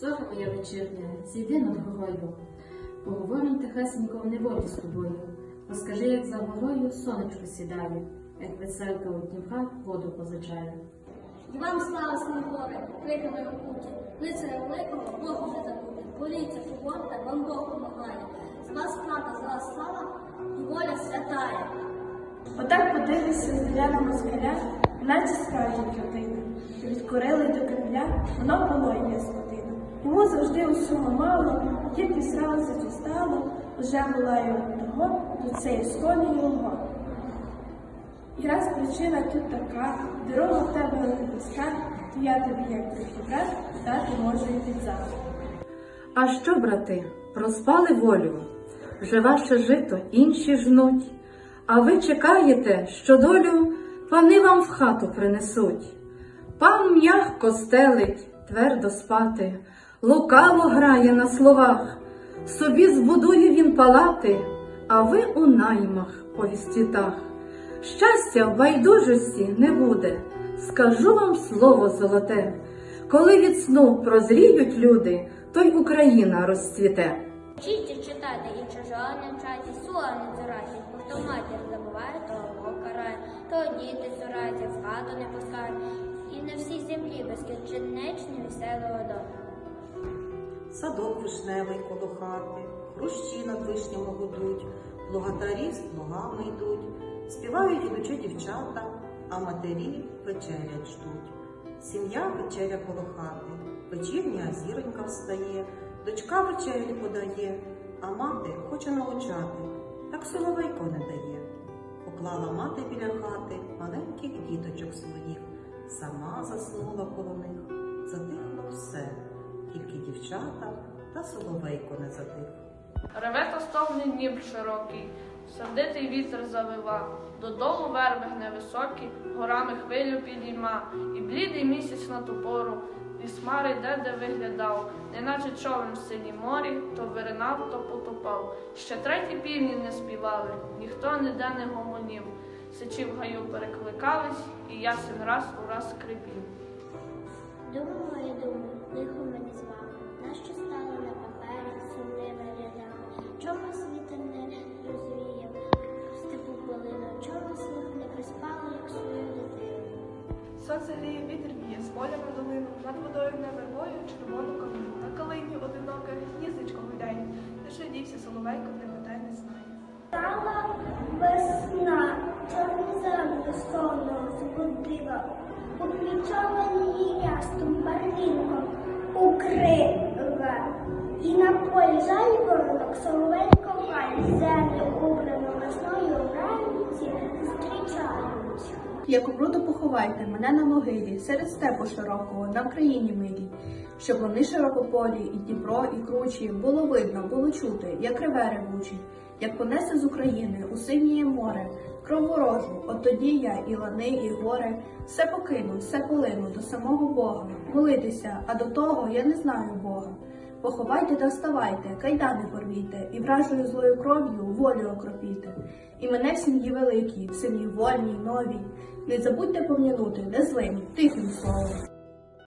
Зоря моя вечірня, зійди над горою, поговорим тихесенько в неволі з тобою. Розкажи, як за горою сонечко сідає, як веселка у Дніпра воду позичає. І вам слава Синегори, криками окуті, лицаря великого Богу вже забути. Боріться, поборте, вам Бог помагає. З вас правда, з вас слава і воля святая. Отак подивишся з на москаля, наче справжня картина. Відкорили до кремля, воно палої є скотина. Йому завжди усього мало, тільки зразу дістало, уже волаю того, до цієї сконі його. І раз причина тут така, дорога в тебе не близька, то я тобі, як брат, дати можу і під завтра. А що, брати, проспали волю? Вже ваше жито інші жнуть, а ви чекаєте, що долю пани вам в хату принесуть. Пан м'ягко стелить, твердо спати, лукаво грає на словах, собі збудує він палати, а ви у наймах по вістітах. Щастя в байдужості не буде, скажу вам слово золоте. Коли від сну прозріють люди, то й Україна розцвіте. Вчіть читати і чужого не вчайте, слова не цурайте, бо хто матір забуває, то Бог карає, то діти цураються, в хату не пускають. І на всій землі безкінченечні веселого дому. Садок вишневий коло хати, хрущі над вишнями гудуть, плугатарі з плугами йдуть, співають ідучі дівчата, а матері вечерять ждуть. Сім'я вечеря коло хати, вечірня зіронька встає, дочка вечерю подає, а мати хоче научати, так соловейко не дає. Поклала мати біля хати маленьких діточок своїх, сама заснула коло них, затихло все, тільки дівчата та соловейко не затих. Реве та стогне Дніпр широкий, сердитий вітер завива, додолу верби невисокі, горами хвилю підійма, і блідий місяць на ту пору, із хмари де де виглядав, неначе човен в синій морі, то виринав, то потопав. Ще треті півні не співали, ніхто ніде не гомонів. Сичі в гаю перекликались, і ясен раз у раз скрипів. Думала і думаю, лихо мені з вами, нащо стало на папері сумними рядами, чому світер не розвіяв степу полину, чому сніг не приспало, як свою дитину. Сонце гріє, вітер б'є, з поля на долину, над водою не вербою, червону калину. На калині одиноке Як умру, то поховайте мене на могилі, серед степу широкого, на Україні милій, щоб вони широкополі, і Дніпро, і кручі, було видно, було чути, як реве ревучий, як понесе з України у синє море, кров ворожу, от тоді я і лани, і гори, все покину, все полину до самого Бога, молитися, а до того я не знаю Бога. Поховайте та вставайте, кайдани порвійте, і вражою злою кров'ю волю окропіте. І мене в сім'ї великій, в сім'ї вольній, новій. Не забудьте пом'янути, не злим, тихим словом.